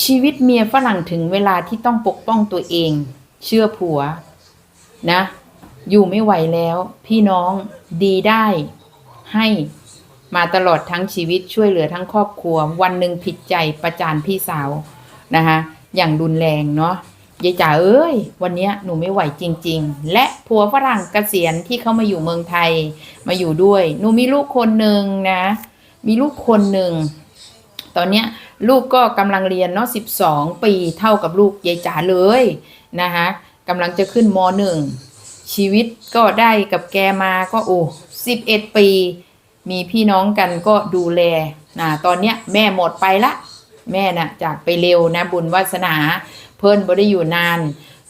ชีวิตเมียฝรั่งถึงเวลาที่ต้องปกป้องตัวเอง เชื่อผัว นะ อยู่ไม่ไหวแล้ว พี่น้องดีได้ ให้มาตลอดทั้งชีวิตช่วยเหลือทั้งครอบครัว วันหนึ่งผิดใจประจานพี่สาวนะคะอย่างรุนแรงเนาะยายจ๋าเอ้ย วันนี้หนูไม่ไหวจริง ๆ และผัวฝรั่งเกษียณที่เขามาอยู่เมืองไทยมาอยู่ด้วย หนูมีลูกคนหนึ่งนะ มีลูกคนหนึ่ง ตอนเนี้ยลูกก็กำลังเรียนเนาะ12ปีเท่ากับลูกยายจ๋าเลยนะคะกำลังจะขึ้นมหนึ่งชีวิตก็ได้กับแกมาก็โอ้11ปี มีพี่น้องกันก็ดูแลนะตอนเนี้ยแม่หมดไปละแม่น่ะจากไปเร็วนะบุญวาสนาเพิ่นบ่ได้อยู่นาน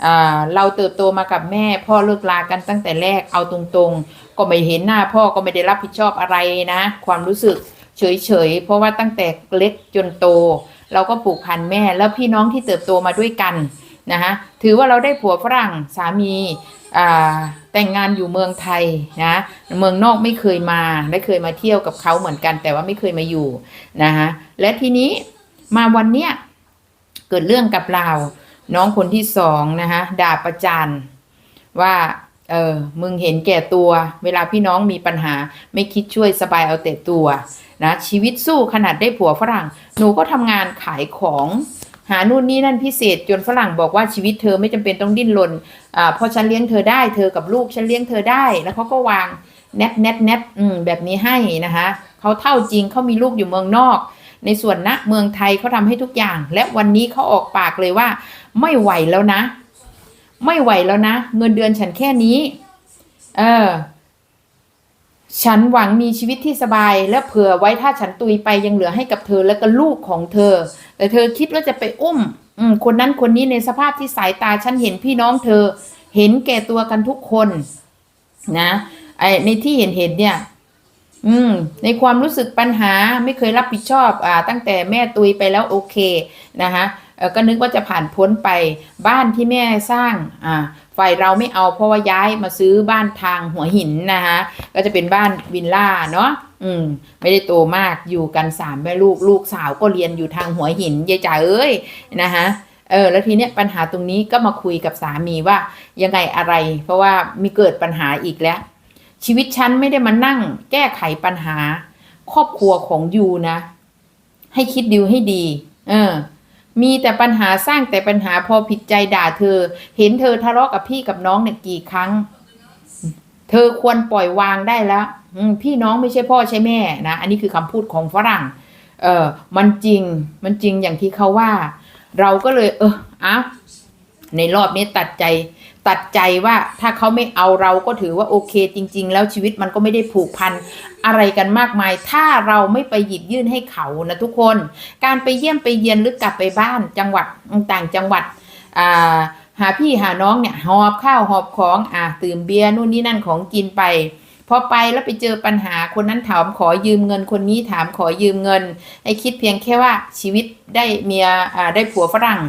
อ่าเราเติบโตมากับแม่พ่อเลิกลากันตั้งแต่แรกเอาตรงๆ ก็ไม่เห็นหน้าพ่อก็ไม่ได้รับผิดชอบอะไรนะ ความรู้สึก เฉยๆ เพราะว่าตั้งแต่เล็กจนโต เราก็ผูกพันแม่แล้วพี่น้องที่เติบโตมาด้วยกันนะคะถือว่าเราได้ผัวฝรั่งสามีแต่งงานอยู่เมืองไทยนะเมืองนอกไม่เคยมาได้เคยมาเที่ยวกับเขาเหมือนกัน แต่ว่าไม่เคยมาอยู่นะคะและทีนี้มาวันเนี้ยเกิดเรื่องกับเราน้องคนที่สองนะคะด่าประจานว่า เออ มึงเห็นแก่ตัว เวลาพี่น้องมีปัญหา ไม่คิดช่วยสบายเอาแต่ตัวนะชีวิตสู้ขนาดได้ผัวฝรั่ง หนูก็ทำงานขายของหานู่นนี่นั่นพิเศษจนฝรั่งบอกว่าชีวิตเธอไม่จำเป็นต้องดิ้นรนอ่าพราะฉันเลี้ยงเธอได้เธอกับลูกฉันเลี้ยงเธอได้ แล้วเขาก็วางแนทแนทแนทอืมแบบนี้ให้นะคะเขาเท่าจริงเขามีลูกอยู่เมืองนอก ในส่วนณเมืองไทยเขาทำให้ทุกอย่าง และวันนี้เขาออกปากเลยว่า ไม่ไหวแล้วนะ ไม่ไหวแล้วนะ เงินเดือนฉันแค่นี้ เออ ฉันหวังมีชีวิตที่สบาย และเผื่อไว้ถ้าฉันตุยไปยังเหลือให้กับเธอและก็ลูกของเธอ แต่เธอคิดว่าจะไปอุ้มอืมคนนั้นคนนี้ในสภาพที่สายตาฉันเห็นพี่น้องเธอ เห็นแก่ตัวกันทุกคน นะไอในที่เห็นเห็นเนี่ย อืม ในความรู้สึกปัญหาไม่เคยรับผิดชอบ อ่า ตั้งแต่แม่ตุยไปแล้วโอเคนะคะ ก็นึกว่าจะผ่านพ้นไปบ้านที่แม่สร้างอ่าฝ่ายเราไม่เอาเพราะว่าย้ายมาซื้อบ้านทางหัวหินนะคะก็จะเป็นบ้านวิลล่าเนาะอืมไม่ได้โตมากอยู่กันสามแม่ลูกลูกสาวก็เรียนอยู่ทางหัวหินยายจ๋าเอ้ยนะคะเออแล้วทีเนี้ยปัญหาตรงนี้ก็มาคุยกับสามีว่ายังไงอะไร เพราะว่ามีเกิดปัญหาอีกแล้ว ชีวิตฉันไม่ได้มานั่ง แก้ไขปัญหา ครอบครัวของยูนะ ให้คิดดิวให้ดี เออ มีแต่ปัญหาสร้างแต่ปัญหาพอผิดใจด่าเธอ เห็นเธอทะเลาะกับพี่กับน้องเนี่ยกี่ครั้ง เธอควรปล่อยวางได้แล้วพี่น้องไม่ใช่พ่อใช่แม่นะอันนี้คือคำพูดของฝรั่ง เออมันจริงมันจริงอย่างที่เขาว่า เราก็เลย เอออะในรอบนี้ตัดใจ ตัดใจว่าถ้าเขาไม่เอาเราก็ถือว่าโอเคจริง ๆ แล้วชีวิตมันก็ไม่ได้ผูกพันอะไรกันมากมาย ถ้าเราไม่ไปหยิบยื่นให้เขานะทุกคน การไปเยี่ยมไปเยียนหรือกลับไปบ้านจังหวัดต่างจังหวัดอ่าหาพี่หาน้องเนี่ยหอบข้าวหอบของอ่าตื่มเบียร์นู่นนี่นั่นของกินไปพอไปแล้วไปเจอปัญหาคนนั้นถามขอยืมเงินคนนี้ถามขอยืมเงินให้คิดเพียงแค่ว่าชีวิตได้เมียได้ผัวฝรั่ง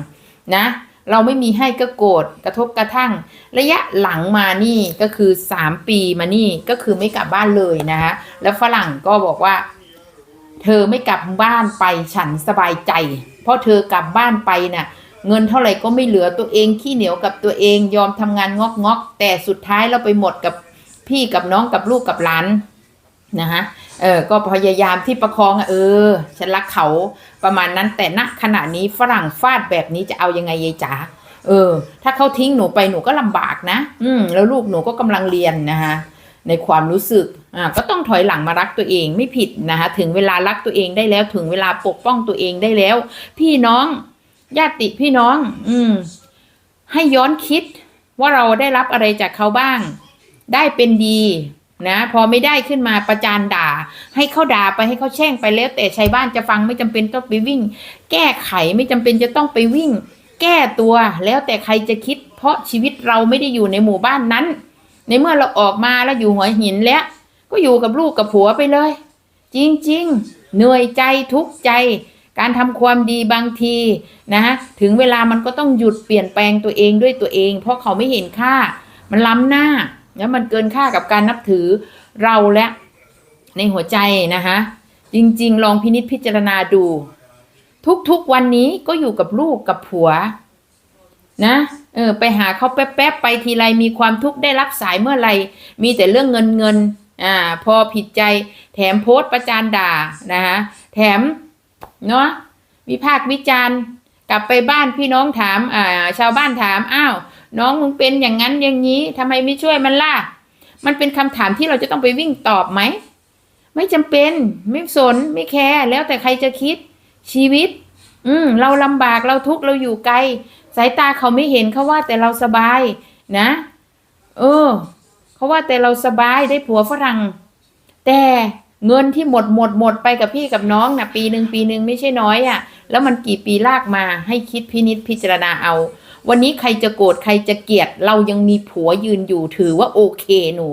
นะ เราไม่มีให้ก็โกรธกระทบกระทั่ง ระยะหลังมานี่ก็คือ 3 ปีมานี่ก็คือไม่กลับบ้านเลยนะฮะแล้วฝรั่งก็บอกว่า เธอไม่กลับบ้านไปฉันสบายใจ เพราะเธอกลับบ้านไปน่ะเงินเท่าไหร่ก็ไม่เหลือตัวเองขี้เหนียวกับตัวเองยอมทำงานงอกงอกแต่สุดท้ายเราไปหมดกับพี่กับน้องกับลูกกับหลาน นะฮะเออก็พยายามที่ประคองเออ ฉันรักเขาประมาณนั้นแต่ณขณะนี้ฝรั่งฟาดแบบนี้จะเอายังไงยายจ๋าเออ ถ้าเขาทิ้งหนูไปหนูก็ลำบากนะ อืมแล้วลูกหนูก็กำลังเรียนนะคะในความรู้สึกอ่าก็ต้องถอยหลังมารักตัวเองไม่ผิดนะคะถึงเวลารักตัวเองได้แล้วถึงเวลาปกป้องตัวเองได้แล้ว พี่น้องญาติพี่น้อง อืม ให้ย้อนคิดว่าเราได้รับอะไรจากเขาบ้าง ได้เป็นดี นะพอไม่ได้ขึ้นมาประจานด่า ให้เขาด่าไปให้เขาแช่งไปแล้ว แต่ชายบ้านจะฟังไม่จำเป็นต้องไปวิ่ง แก้ไขไม่จำเป็นจะต้องไปวิ่ง แก้ตัวแล้วแต่ใครจะคิด เพราะชีวิตเราไม่ได้อยู่ในหมู่บ้านนั้น ในเมื่อเราออกมาแล้วอยู่หัวหินแล้ว ก็อยู่กับลูกกับผัวไปเลย จริงๆ เหนื่อยใจทุกข์ใจ การทำความดีบางทีนะฮะถึงเวลามันก็ต้องหยุดเปลี่ยนแปลงตัวเองด้วยตัวเอง เพราะเขาไม่เห็นค่า มันล้ำหน้า แล้วมันเกินค่ากับการนับถือเราและในหัวใจนะคะจริง ๆ ลองพินิจพิจารณาดู ทุกๆวันนี้ก็อยู่กับลูกกับผัว นะเออไปหาเขาแป๊บๆไปทีไรมีความทุกข์ได้รับสายเมื่อไรมีแต่เรื่องเงินเงินอ่าพอผิดใจแถมโพสต์ประจานด่านะคะแถมเนาะวิพากษ์วิจารณ์ กลับไปบ้านพี่น้องถามอ่าชาวบ้านถามอ้าว น้องมึงเป็นอย่างนั้นอย่างนี้ทำไมไม่ช่วยมันล่ะ มันเป็นคำถามที่เราจะต้องไปวิ่งตอบไหม ไม่จำเป็นไม่สนไม่แคร์แล้วแต่ใครจะคิดชีวิต อืมเราลำบากเราทุกข์เราอยู่ไกล สายตาเขาไม่เห็นเขาว่าแต่เราสบายนะ เออเขาว่าแต่เราสบายได้ผัวฝรั่ง แต่เงินที่หมดหมดหมดไปกับพี่กับน้องนะ่ะ ปีหนึ่งปีหนึ่งไม่ใช่น้อยอะ่ะ แล้วมันกี่ปีลากมาให้คิดพินิษพิจารณาเอา วันนี้ใครจะโกรธใครจะเกลียด เรายังมีผัวยืนอยู่ถือว่าโอเคหนู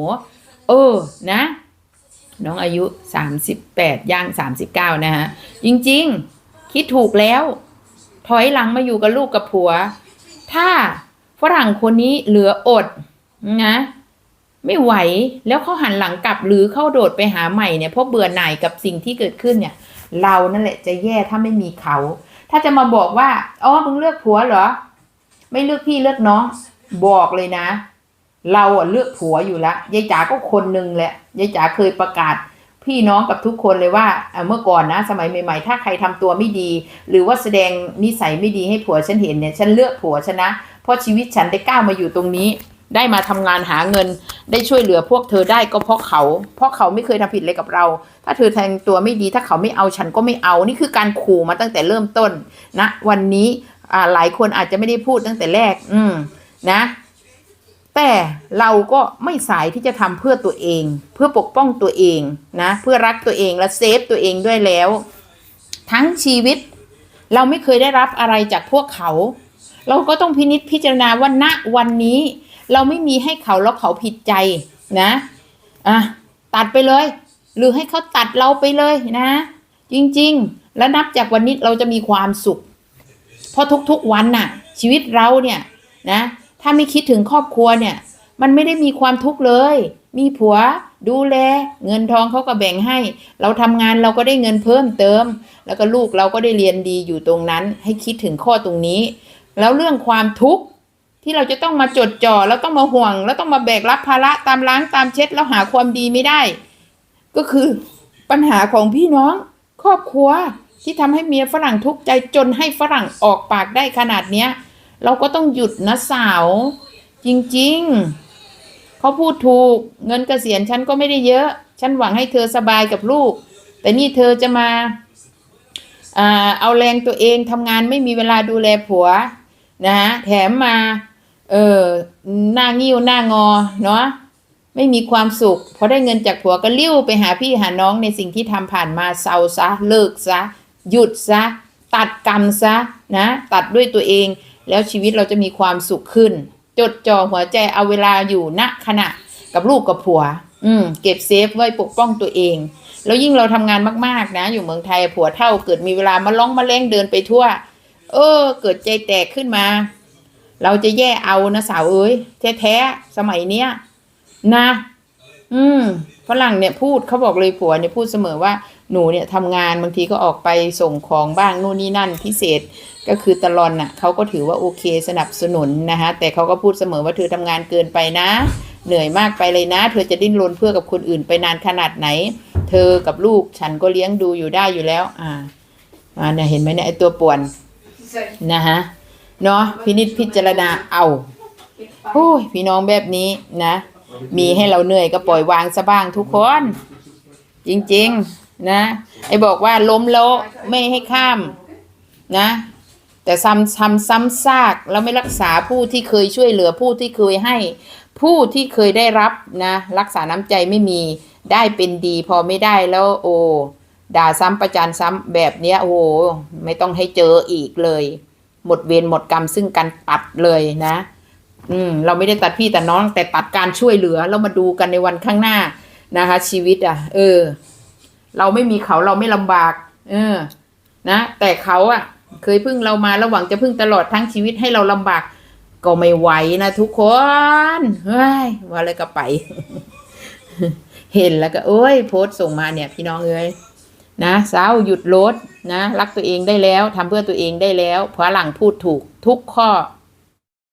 เออนะ น้องอายุสามสิบแปดย่างสามสิบเก้านะฮะ จริงๆ คิดถูกแล้ว ถอยหลังมาอยู่กับลูกกับผัว ถ้าฝรั่งคนนี้เหลืออดนะไม่ไหวแล้วเขาหันหลังกลับหรือเขาโดดไปหาใหม่เนี่ยเพราะเบื่อหน่ายกับสิ่งที่เกิดขึ้นเนี่ย เรานั่นแหละจะแย่ถ้าไม่มีเขา ถ้าจะมาบอกว่าอ๋อมึงเลือกผัวเหรอ ไม่เลือกพี่เลือกน้อง บอกเลยนะ เราอะเลือกผัวอยู่แล้วยายจ๋าก็คนหนึ่งแหละยายจ๋าเคยประกาศ พี่น้องกับทุกคนเลยว่าเมื่อก่อนนะ สมัยใหม่ ๆ ถ้าใครทำตัวไม่ดี หรือว่าแสดงนิสัยไม่ดีให้ผัวฉันเห็นเนี่ยฉันเลือกผัวฉันนะเพราะชีวิตฉันได้ก้าวมาอยู่ตรงนี้ได้มาทำงานหาเงินได้ช่วยเหลือพวกเธอได้ก็เพราะเขา เพราะเขาไม่เคยทำผิดอะไรกับเรา ถ้าเธอแทงตัวไม่ดีถ้าเขาไม่เอาฉันก็ไม่เอานี่คือการขู่มาตั้งแต่เริ่มต้นนะวันนี้ อ่าหลายคนอาจจะไม่ได้พูดตั้งแต่แรก อืมนะ แต่เราก็ไม่สายที่จะทำเพื่อตัวเอง เพื่อปกป้องตัวเองนะ เพื่อรักตัวเองและเซฟตัวเองด้วยแล้ว ทั้งชีวิต เราไม่เคยได้รับอะไรจากพวกเขา เราก็ต้องพินิจพิจารณาว่าณวันนี้ เราไม่มีให้เขาแล้วเขาผิดใจนะอะตัดไปเลย หรือให้เขาตัดเราไปเลยนะ จริง ๆ แล้วนับจากวันนี้เราจะมีความสุข เพราะทุกๆวันน่ะ ชีวิตเราเนี่ยนะถ้าไม่คิดถึงครอบครัวเนี่ย มันไม่ได้มีความทุกข์เลย มีผัวดูแล เงินทองเขาก็แบ่งให้ เราทำงานเราก็ได้เงินเพิ่มเติม แล้วก็ลูกเราก็ได้เรียนดีอยู่ตรงนั้น ให้คิดถึงข้อตรงนี้ แล้วเรื่องความทุกข์ที่เราจะต้องมาจดจ่อแล้วต้องมาห่วง แล้วต้องมาแบกรับภาระตามล้างตามเช็ดแล้วหาความดีไม่ได้ ก็คือปัญหาของพี่น้องครอบครัว ที่ทำให้เมียฝรั่งทุกข์ใจจนให้ฝรั่งออกปากได้ขนาดเนี้ย เราก็ต้องหยุดนะสาว จริงๆ เขาพูดถูกเงินเกษียณฉันก็ไม่ได้เยอะ ฉันหวังให้เธอสบายกับลูก แต่นี่เธอจะมาเอาแรงตัวเองทำงานไม่มีเวลาดูแลผัวนะฮะแถมมา เออหน้างิ้วหน้างอเนาะไม่มีความสุขพอได้เงินจากผัวก็ลิ้วไปหาพี่หาน้องในสิ่งที่ทำผ่านมาเศร้าซะเลิกซะ หยุดซะ ตัดกรรมซะนะตัดด้วยตัวเอง แล้วชีวิตเราจะมีความสุขขึ้น จดจ่อหัวใจเอาเวลาอยู่ณขณะกับลูกกับผัว อืม เก็บเซฟไว้ปกป้องตัวเอง แล้วยิ่งเราทำงานมากๆนะ อยู่เมืองไทยผัวเท่าเกิดมีเวลามาล้องมาแรงเดินไปทั่ว เออ เกิดใจแตกขึ้นมา เราจะแย่เอานะสาวเอ้ยแท้ๆสมัยเนี้ยนะ อืมฝรั่งเนี่ยพูดเขาบอกเลยผัวเนี่ยพูดเสมอว่า หนูเนี่ยทำงานบางทีก็ออกไปส่งของบ้างนู่นนี่นั่นพิเศษก็คือตลอนน่ะเขาก็ถือว่าโอเคสนับสนุนนะคะแต่เขาก็พูดเสมอว่าเธอทำงานเกินไปนะ เหนื่อยมากไปเลยนะ เธอจะดิ้นรนเพื่อกับคนอื่นไปนานขนาดไหน เธอกับลูกฉันก็เลี้ยงดูอยู่ได้อยู่แล้ว อ่าอ่าเนี่ยเห็นไหมเนี่ยไอตัวป่วนนะฮะเนาะพินิจพิจารณาเอาโอ้ยพี่น้องแบบนี้นะ มีให้เราเหนื่อยก็ปล่อยวางซะบ้างทุกคน จริง ๆ นะไอ้บอกว่าล้มแล้วไม่ให้ข้ามนะ แต่ซ้ำซ้ำซ้ำซากแล้วไม่รักษาผู้ที่เคยช่วยเหลือผู้ที่เคยให้ ผู้ที่เคยได้รับนะรักษาน้ำใจไม่มีได้เป็นดีพอไม่ได้แล้วโอ้ด่าซ้ำประจานซ้ำแบบเนี้ยโอ้ไม่ต้องให้เจออีกเลย หมดเวรหมดกรรมซึ่งการตัดเลยนะ อืม เราไม่ได้ตัดพี่แต่น้องแต่ตัดการช่วยเหลือแล้วมาดูกันในวันข้างหน้านะคะ ชีวิตอะ เออ เราไม่มีเขาเราไม่ลำบาก เออ นะ แต่เขาอะ เคยพึ่งเรามาแล้วหวังจะพึ่งตลอดทั้งชีวิตให้เราลำบาก ก็ไม่ไหวนะทุกคนเฮ้ยว่าอะไรก็ไป เห็นแล้วก็โอ้ย โพสต์ส่งมาเนี่ย พี่น้องเอ้ยนะสาวหยุดรถนะ รักตัวเองได้แล้วทำเพื่อตัวเองได้แล้วพระหลังพูดถูกทุกข้อ